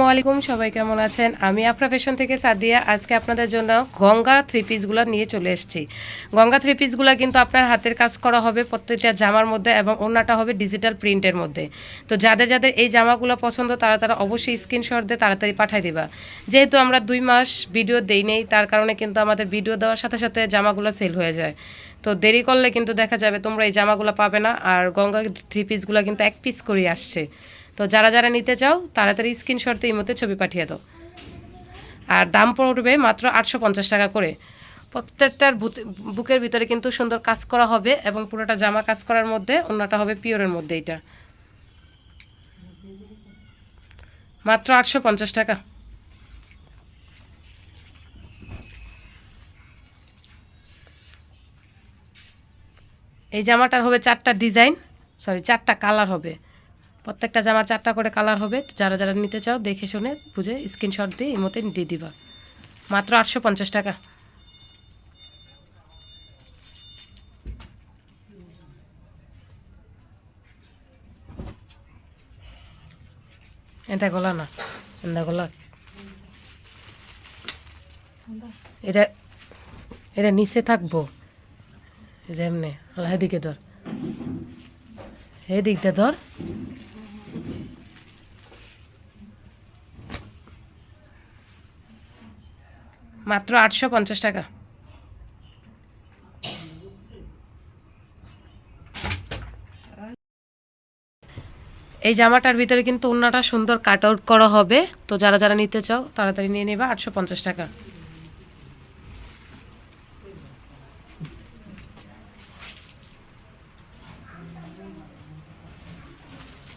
আসসালামু আলাইকুম, সবাই কেমন আছেন? আমি আফরা ফ্যাশন থেকে সাদিয়া। আজকে আপনাদের জন্য গঙ্গা থ্রি পিসগুলো নিয়ে চলে এসেছি। গঙ্গা থ্রি পিসগুলো কিন্তু আপনার হাতের কাজ করা হবে প্রত্যেকটা জামার মধ্যে এবং অন্যটা হবে ডিজিটাল প্রিন্টের মধ্যে। তো যাদের যাদের এই জামাগুলো পছন্দ, তারা তারা অবশ্যই স্ক্রিনশট দিয়ে তাড়াতাড়ি পাঠিয়ে দিবা। যেহেতু আমরা দুই মাস ভিডিও দেই নেই, তার কারণে কিন্তু আমাদের ভিডিও দেওয়ার সাথে সাথে জামাগুলো সেল হয়ে যায়। তো দেরি করলে কিন্তু দেখা যাবে তোমরা এই জামাগুলো পাবে না। আর গঙ্গা থ্রি পিসগুলো কিন্তু এক পিস করেই আসছে। তো যারা যারা নিতে চাও, তাড়াতাড়ি স্ক্রিনশট মধ্যে ছবি পাঠিয়ে দাও। আর দাম পড়বে মাত্র আটশো পঞ্চাশ টাকা করে। প্রত্যেকটার বুকের ভিতরে কিন্তু সুন্দর কাজ করা হবে এবং পুরোটা জামা কাজ করার মধ্যে অন্যটা হবে পিওরের মধ্যে এটা মাত্র আটশো পঞ্চাশ টাকা। এই জামাটার হবে চারটা ডিজাইন সরি চারটা কালার হবে। প্রত্যেকটা জামার চারটা করে কালার হবে। যারা যারা নিতে চাও, দেখে শুনে, বুঝে স্ক্রিনশট দিয়ে এই মতে দিয়ে দিবা। মাত্র আটশো পঞ্চাশ টাকা। এটা গলা না, এটা গলা। এটা এটা নিচে থাকব। এই যে এমনি, আল্লাহ এদিকে ধর। এদিকটা ধর। মাত্র আটশো পঞ্চাশ টাকা। এই জামাটার ভিতরে কিন্তু অন্যটা সুন্দর কাট আউট করা হবে। তো যারা যারা নিতে চাও, তাড়াতাড়ি নিয়ে নেবা, আটশো পঞ্চাশ টাকা।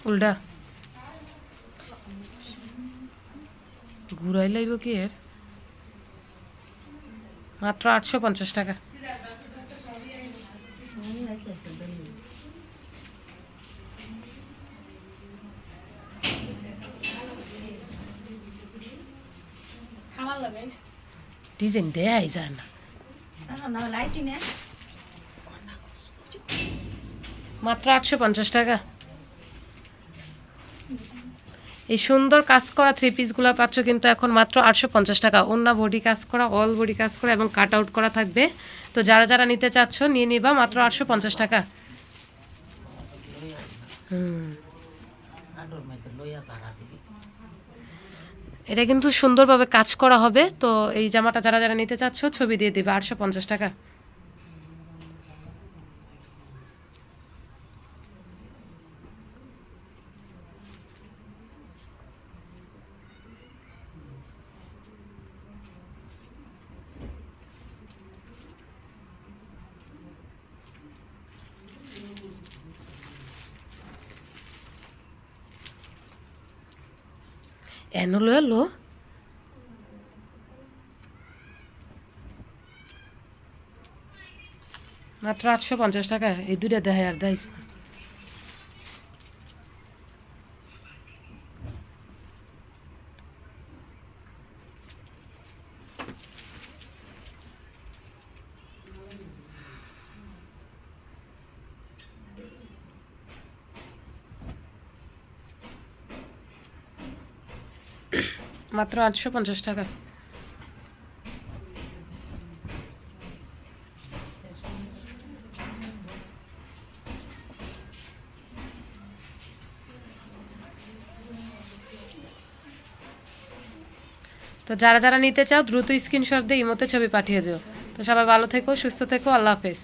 উল্টা। ঘুরাই লাইব কি এর? মাত্র আটশো পঞ্চাশ টাকা। ডিজাইন দেয়াই যায় না। মাত্র আটশো পঞ্চাশ টাকা। এই সুন্দর কাজ করা থ্রি পিসগুলো পাচ্ছ কিন্তু এখন মাত্র আটশো পঞ্চাশ টাকা। অন্য বডি কাজ করা অল বডি কাজ করা এবং কাট আউট করা থাকবে। তো যারা যারা নিতে চাচ্ছ, নিয়ে নিবা মাত্র আটশো পঞ্চাশ টাকা। এটা কিন্তু সুন্দরভাবে কাজ করা হবে। তো এই জামাটা যারা যারা নিতে চাচ্ছ, ছবি দিয়ে দিবে আটশো পঞ্চাশ টাকা। এনো লো লো মাত্র আটশো পঞ্চাশ টাকা এই দুইটা দেখায় আর দেয় না। মাত্র আটশো পঞ্চাশ টাকা। তো যারা যারা নিতে চাও, দ্রুত স্ক্রিনশট দিয়ে ইমোতে ছবি পাঠিয়ে দিও। তো সবাই ভালো থেকো, সুস্থ থেকো, আল্লাহ হাফেজ।